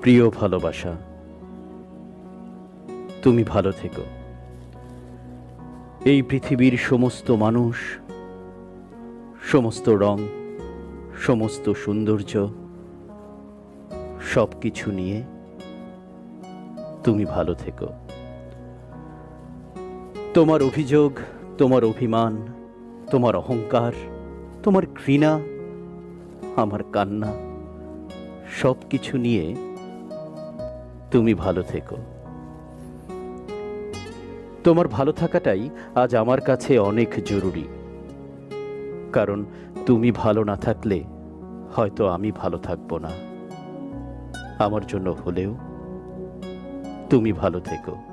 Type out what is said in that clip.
প্রিয় ভালোবাসা, তুমি ভালো থেকো। এই পৃথিবীর সমস্ত মানুষ, সমস্ত রং, সমস্ত সৌন্দর্য সব কিছু নিয়ে তুমি ভালো থেকো। তোমার অভিযোগ, তোমার অভিমান, তোমার অহংকার, তোমার ঘৃণা, আমার কান্না সব কিছু নিয়ে তুমি ভালো থেকো। তোমার ভালো থাকাটাই আজ আমার কাছে অনেক জরুরি। কারণ তুমি ভালো না থাকলে হয়তো আমি ভালো থাকব না। আমার জন্য হলেও তুমি ভালো থেকো।